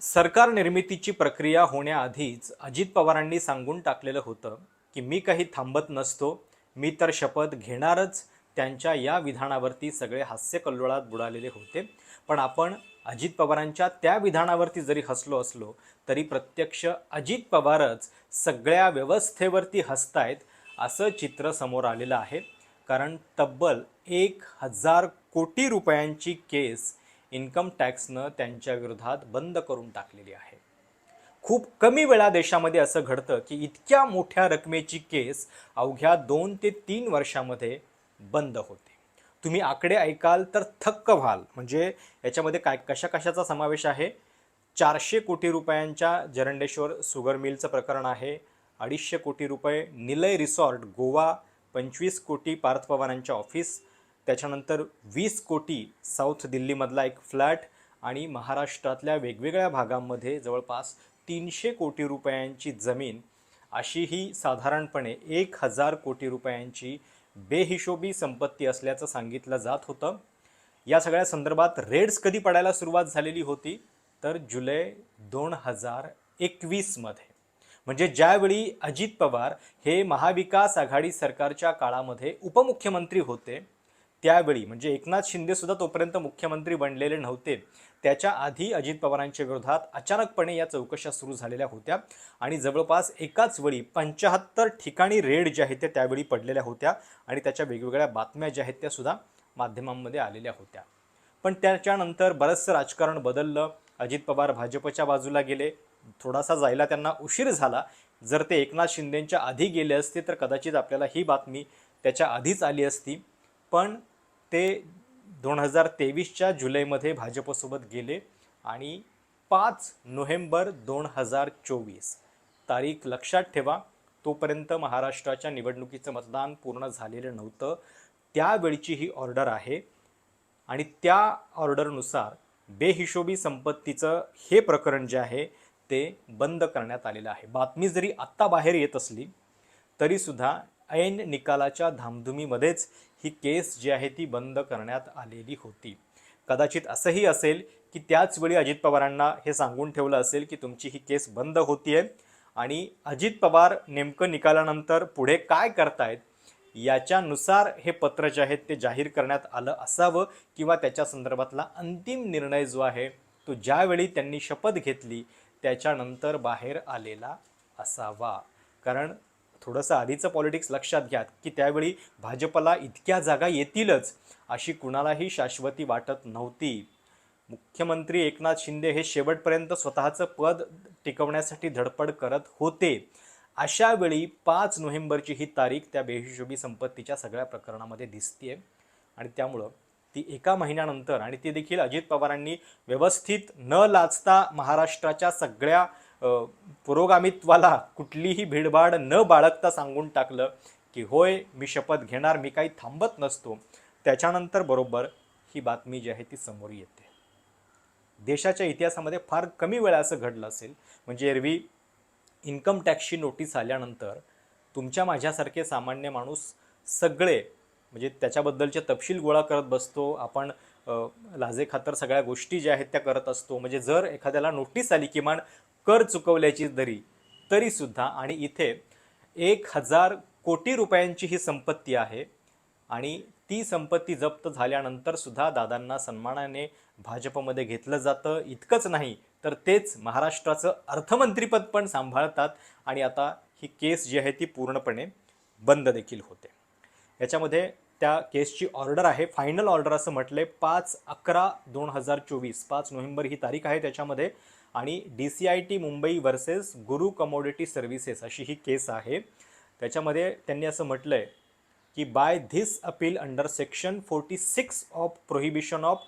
सरकार निर्मितीची प्रक्रिया होण्याआधीच अजित पवारांनी सांगून टाकलेलं होतं की मी काही थांबत नसतो मी तर शपथ घेणारच. त्यांच्या या विधानावरती सगळे हास्यकल्लोळात बुडालेले होते. पण आपण अजित पवारांच्या त्या विधानावरती जरी हसलो असलो तरी प्रत्यक्ष अजित पवारच सगळ्या व्यवस्थेवरती हसतायत असं चित्र समोर आलेलं आहे. कारण तब्बल एक हजार कोटी रुपयांची केस इन्कम टॅक्सनं त्यांच्या विरोधात बंद करून टाकलेली आहे. खूप कमी वेळा देशामध्ये असं घडतं की इतक्या मोठ्या रकमेची केस अवघ्या दोन ते तीन वर्षामध्ये बंद होते. तुम्ही आकडे ऐकाल तर थक्क व्हाल. म्हणजे याच्यामध्ये काय कशा कशाचा समावेश आहे? चारशे कोटी रुपयांच्या जरंडेश्वर सुगर मिलचं प्रकरण आहे. अडीचशे कोटी रुपये निलय रिसॉर्ट गोवा पंचवीस कोटी पार्थ पवारांच्या ऑफिस त्याच्यानंतर वीस कोटी साऊथ दिल्लीमधला एक फ्लॅट आणि महाराष्ट्रातल्या वेगवेगळ्या भागांमध्ये जवळपास तीनशे कोटी रुपयांची जमीन अशी ही साधारणपणे एक हजार कोटी रुपयांची बेहिशोबी संपत्ती असल्याचं सांगितलं जात होतं. या सगळ्या संदर्भात रेड्स कधी पडायला सुरुवात झालेली होती? तर जुलै दोन हजार एकवीसमध्ये. म्हणजे ज्यावेळी अजित पवार हे महाविकास आघाडी सरकारच्या काळामध्ये उपमुख्यमंत्री होते त्यावेळी म्हणजे एकनाथ शिंदे सुद्धा तोपर्यंत मुख्यमंत्री बनलेले नव्हते. त्याच्या आधी अजित पवारांच्या विरोधात अचानकपणे या चौकशा सुरू झालेल्या होत्या. आणि जवळपास एकाच वेळी पंच्याहत्तर ठिकाणी रेड ज्या आहेत त्या त्यावेळी पडलेल्या होत्या. आणि त्याच्या वेगवेगळ्या बातम्या ज्या आहेत त्या सुद्धा माध्यमांमध्ये आलेल्या होत्या. पण त्याच्यानंतर बरंचसं राजकारण बदललं. अजित पवार भाजपच्या बाजूला गेले. थोडासा जायला त्यांना उशीर झाला. जर ते एकनाथ शिंदेंच्या आधी गेले असते तर कदाचित आपल्याला ही बातमी त्याच्या आधीच आली असती. पण ते दोन हजार तेवीसच्या जुलैमध्ये भाजपसोबत गेले आणि पाच नोव्हेंबर दोन हजार चोवीस तारीख लक्षात ठेवा तोपर्यंत महाराष्ट्राच्या निवडणुकीचं मतदान पूर्ण झालेलं नव्हतं. त्यावेळची ही ऑर्डर आहे आणि त्या ऑर्डरनुसार बेहिशोबी संपत्तीचं हे प्रकरण जे आहे ते बंद करण्यात आलेलं आहे. बातमी जरी आत्ता बाहेर येत असली तरीसुद्धा ऐन निकालाच्या धामधुमीमध्येच ही केस जी आहे ती बंद करण्यात आलेली होती. कदाचित असंही असेल की त्याचवेळी अजित पवारांना हे सांगून ठेवलं असेल की तुमची ही केस बंद होतीये आणि अजित पवार नेमकं निकालानंतर पुढे काय करतायत याच्यानुसार हे पत्र जे आहे ते जाहीर करण्यात आलं असावं किंवा त्याच्या संदर्भातला अंतिम निर्णय जो आहे तो ज्यावेळी त्यांनी शपथ घेतली त्याच्यानंतर बाहेर आलेला असावा. कारण थोडंसं आधीचं पॉलिटिक्स लक्षात घ्या की त्यावेळी भाजपला इतक्या जागा येतीलच अशी कुणालाही शाश्वती वाटत नव्हती. मुख्यमंत्री एकनाथ शिंदे हे शेवटपर्यंत स्वतःचं पद टिकवण्यासाठी धडपड करत होते. अशा वेळी पाच नोव्हेंबरची ही तारीख त्या बेहिशोबी संपत्तीच्या सगळ्या प्रकरणामध्ये दिसते आणि त्यामुळं ती एका महिन्यानंतर आणि ती देखील अजित पवारांनी व्यवस्थित न लाचता महाराष्ट्राच्या सगळ्या पुरोगामित्वाला कुठलीही भीडभाड न बाळगता सांगून टाकलं की होय मी शपथ घेणार मी काही थांबत नसतो. त्याच्यानंतर बरोबर ही बातमी जी आहे ती समोर येते. देशाच्या इतिहासामध्ये फार कमी वेळा असं घडलं असेल. म्हणजे एरवी इन्कम टॅक्सची नोटीस आल्यानंतर तुमच्या माझ्यासारखे सामान्य माणूस सगळे म्हणजे त्याच्याबद्दलचे तपशील गोळा करत बसतो. आपण लाजेखातर लाजे खातर सगळ्या गोष्टी ज्या आहेत त्या करत असतो. म्हणजे जर एखाद्याला नोटीस आली किमान कर चुकवल्याची जरी तरीसुद्धा आणि इथे एक हजार कोटी रुपयांची ही संपत्ती आहे आणि ती संपत्ती जप्त झाल्यानंतर सुद्धा दादांना सन्मानाने भाजपमध्ये घेतलं जातं. इतकंच नाही तर तेच महाराष्ट्राचं अर्थमंत्रीपद पण सांभाळतात आणि आता ही केस जी आहे ती पूर्णपणे बंद देखील होते. याच्यामध्ये त्या केसची ऑर्डर आहे फायनल ऑर्डर असं म्हटलंय. पाच अकरा दोन हजार चोवीस पाच नोव्हेंबर ही तारीख आहे त्याच्यामध्ये. आणि D C I T Mumbai versus Guru commodity services अशी ही केस आहे. त्याच्यामध्ये त्यांनी असं म्हटलं आहे की by this appeal under section forty six of prohibition of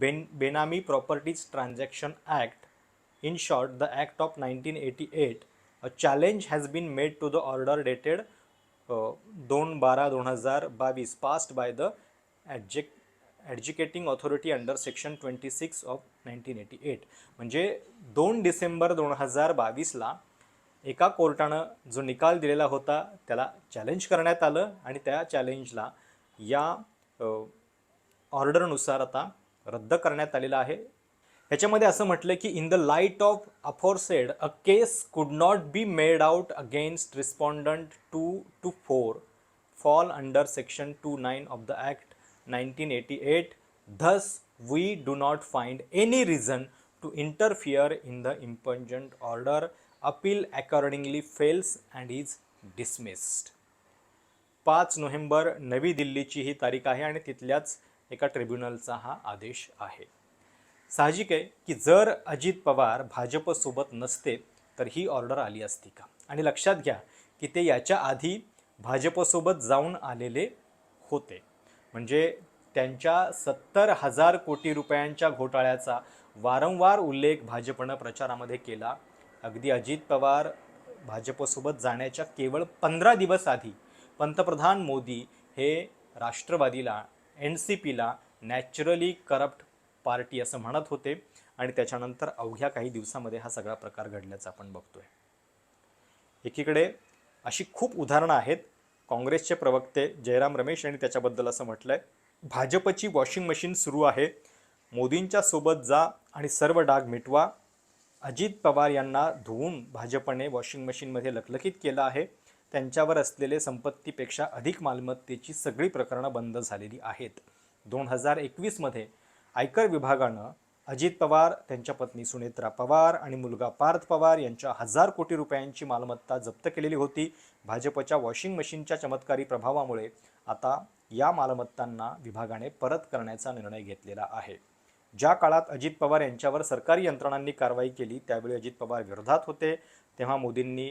ben benami properties transaction act in short the act of nineteen eighty eight a challenge has been made to the order dated दोन बारा दोन हजार बावीस passed by the adject adjudicating authority under section twenty six of nineteen eighty eight. म्हणजे दोन डिसेंबर दोन हजार बावीसला एका कोर्टानं जो निकाल दिलेला होता त्याला चॅलेंज करण्यात आलं आणि त्या चॅलेंजला या ऑर्डरनुसार आता रद्द करण्यात आलेला आहे. ह्याच्यामध्ये असं म्हटलं की in the light of aforesaid a case could not be made out against respondent two to four fall under section two nine of the act 1988 thus we do not find any reason to interfere in the impungent order appeal accordingly fails and is dismissed. पाच November नवी दिल्लीची ही तारीख आहे आणि तिथल्याच एका ट्रिब्युनलचा हा आदेश आहे. साहजिक आहे की जर अजित पवार भाजपसोबत नसते तर ही ऑर्डर आली असती का? आणि लक्षात घ्या की ते याच्या आधी भाजपसोबत जाऊन आलेले होते. म्हणजे त्यांच्या सत्तर हजार कोटी रुपयांच्या घोटाळ्याचा वारंवार उल्लेख भाजपनं प्रचारामध्ये केला. अगदी अजित पवार भाजपसोबत जाण्याच्या केवळ पंधरा दिवस आधी पंतप्रधान मोदी हे राष्ट्रवादीला एन सी पीला नॅचरली करप्ट पार्टी असं म्हणत होते आणि त्याच्यानंतर अवघ्या काही दिवसामध्ये हा सगळा प्रकार घडल्याचा आपण बघतोय. एकीकडे अशी खूप उदाहरणं आहेत काँग्रेसचे प्रवक्ते जयराम रमेश यांनी त्याच्याबद्दल असं म्हटलं आहे भाजपची वॉशिंग मशीन सुरू आहे मोदींच्या सोबत जा आणि सर्व डाग मिटवा. अजित पवार यांना धुवून भाजपने वॉशिंग मशीनमध्ये लखलखीत केलं आहे. त्यांच्यावर असलेले संपत्तीपेक्षा अधिक मालमत्तेची सगळी प्रकरणं बंद झालेली आहेत. दोन हजार एकवीसमध्ये आयकर विभागानं अजित पवार त्यांच्या पत्नी सुनेत्रा पवार आणि मुलगा पार्थ पवार यांच्या हजार कोटी रुपयांची मालमत्ता जप्त केलेली होती. भाजपच्या वॉशिंग मशीनच्या चमत्कारी प्रभावामुळे आता या मालमत्तांना विभागाने परत करण्याचा निर्णय घेतलेला आहे. ज्या काळात अजित पवार यांच्यावर सरकारी यंत्रणांनी कारवाई केली त्यावेळी अजित पवार विरोधात होते. तेव्हा मोदींनी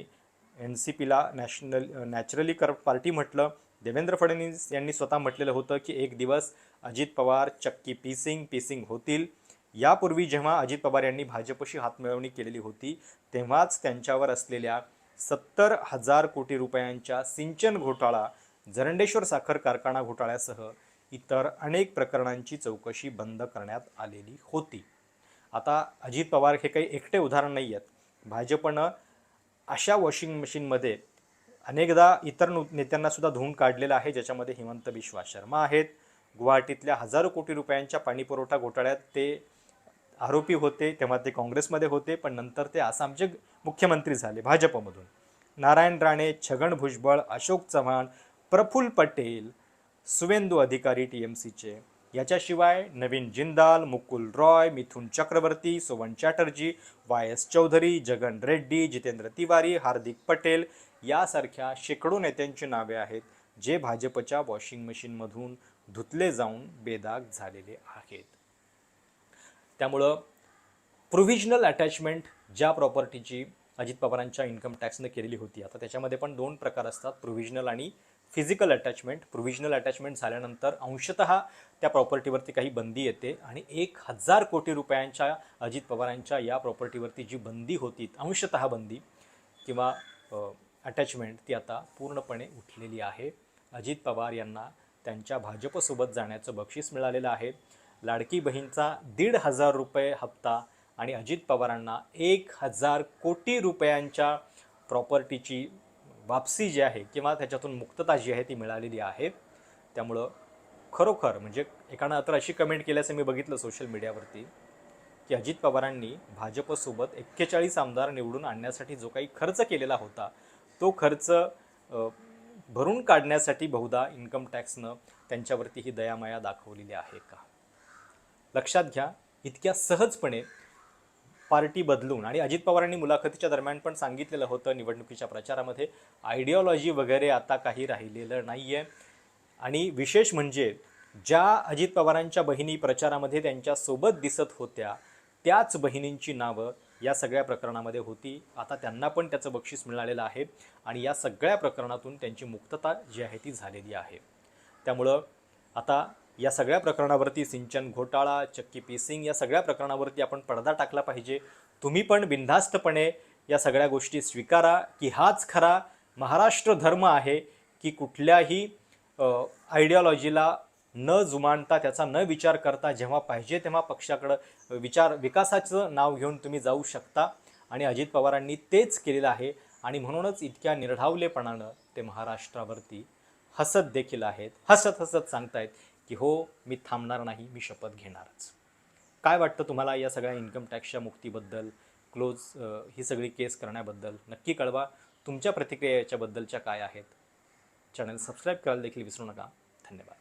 एन सी पीला नॅशनल नॅचरली करप्ट पार्टी म्हटलं. देवेंद्र फडणवीस यांनी स्वतः म्हटलेलं होतं की एक दिवस अजित पवार चक्की पीसिंग पीसिंग होतील. यापूर्वी जेव्हा अजित पवार यांनी भाजपशी हातमिळवणी केलेली होती तेव्हाच त्यांच्यावर असलेल्या सत्तर हजार कोटी रुपयांच्या सिंचन घोटाळा जरंडेश्वर साखर कारखाना घोटाळ्यासह इतर अनेक प्रकरणांची चौकशी बंद करण्यात आलेली होती. आता अजित पवार हे काही एकटे उदाहरण नाही आहेत. भाजपनं अशा वॉशिंग मशीनमध्ये अनेकदा इतर नु नेत्यांना धुवून काढलेलं आहे ज्याच्यामध्ये हिमंत बिश्वा शर्मा आहेत. गुवाहाटीतल्या हजारो कोटी रुपयांच्या पाणीपुरवठा घोटाळ्यात ते आरोपी होते तेव्हा ते काँग्रेसमध्ये होते पण नंतर ते आसामचे मुख्यमंत्री झाले भाजपमधून. नारायण राणे छगन भुजबळ अशोक चव्हाण प्रफुल्ल पटेल सुवेंदू अधिकारी टी एम सीचे याच्याशिवाय नवीन जिंदाल मुकुल रॉय मिथुन चक्रवर्ती सोवन चॅटर्जी वाय एस चौधरी जगन रेड्डी जितेंद्र तिवारी हार्दिक पटेल यासारख्या शेकडो नेत्यांची नावे आहेत जे भाजपच्या वॉशिंग मशीनमधून धुतले जाऊन बेदाग झालेले आहेत. त्यामुळं प्रोव्हिजनल अटॅचमेंट ज्या प्रॉपर्टीची अजित पवारांच्या इन्कम टॅक्सनं केलेली होती आता त्याच्यामध्ये पण दोन प्रकार असतात प्रोव्हिजनल आणि फिजिकल अटॅचमेंट प्रोव्हिजनल अटॅचमेंट झाल्यानंतर अंशतः त्या प्रॉपर्टीवरती काही बंदी येते आणि एक हजार कोटी रुपयांच्या अजित पवारांच्या या प्रॉपर्टीवरती जी बंदी होती अंशतः बंदी किंवा अटॅचमेंट ती आता पूर्णपणे उठलेली आहे. अजित पवार यांना त्यांच्या भाजपसोबत जाण्याचं बक्षीस मिळालेलं आहे. लाडकी बहीणचा दीड हजार रुपये हप्ता आणि अजित पवारांना एक हजार कोटी रुपयांच्या प्रॉपर्टीची वापसी जी आहे किंवा त्याच्यातून मुक्तता जी आहे ती मिळालेली आहे. त्यामुळं खरोखर म्हणजे एकानं तर अशी कमेंट केल्याचं मी बघितलं सोशल मीडियावरती की अजित पवारांनी भाजपसोबत एक्केचाळीस आमदार निवडून आणण्यासाठी जो काही खर्च केलेला होता तो खर्च भरून काढण्यासाठी बहुधा इन्कम टॅक्सनं त्यांच्यावरती ही दयामाया दाखवलेली आहे का? लक्षात घ्या इतक्या सहजपणे पार्टी बदलून आणि अजित पवारांनी मुलाखतीच्या दरम्यान पण सांगितलेलं होतं निवडणुकीच्या प्रचारामध्ये आयडिओलॉजी वगैरे आता काही राहिलेलं नाही आहे आणि विशेष म्हणजे ज्या अजित पवारांच्या बहिणी प्रचारामध्ये त्यांच्यासोबत दिसत होत्या त्याच बहिणींची नावं या सगळ्या प्रकरणामध्ये होती. आता त्यांना पण त्याचं बक्षीस मिळालेलं आहे आणि या सगळ्या प्रकरणातून त्यांची मुक्तता जी आहे ती झालेली आहे. त्यामुळं आता या सगळ्या प्रकरणावरती सिंचन घोटाळा चक्की पीसिंग या सगळ्या प्रकरणावरती आपण पडदा टाकला पाहिजे. तुम्ही पण बिनधास्तपणे या सगळ्या गोष्टी स्वीकारा की हाच खरा महाराष्ट्र धर्म आहे की कुठल्याही आयडियॉलॉजीला न जुमानता त्याचा न विचार करता जेव्हा पाहिजे तेव्हा पक्षाकडं विचार विकासाचं नाव घेऊन तुम्ही जाऊ शकता. आणि अजित पवारांनी तेच केलेलं आहे. आणि म्हणूनच इतक्या निर्ढावलेपणानं ते महाराष्ट्रावरती हसत देखील आहेत. हसत हसत सांगतायत की हो मी थांबणार नाही मी शपथ घेणारच. काय वाटतं तुम्हाला या सगळ्या इन्कम टॅक्सच्या मुक्तीबद्दल? क्लोज ही सगळी केस करण्याबद्दल. नक्की कळवा. तुमच्या प्रतिक्रिया याच्याबद्दलच्या काय आहेत? चॅनल सबस्क्राईब करायला देखील विसरू नका. धन्यवाद.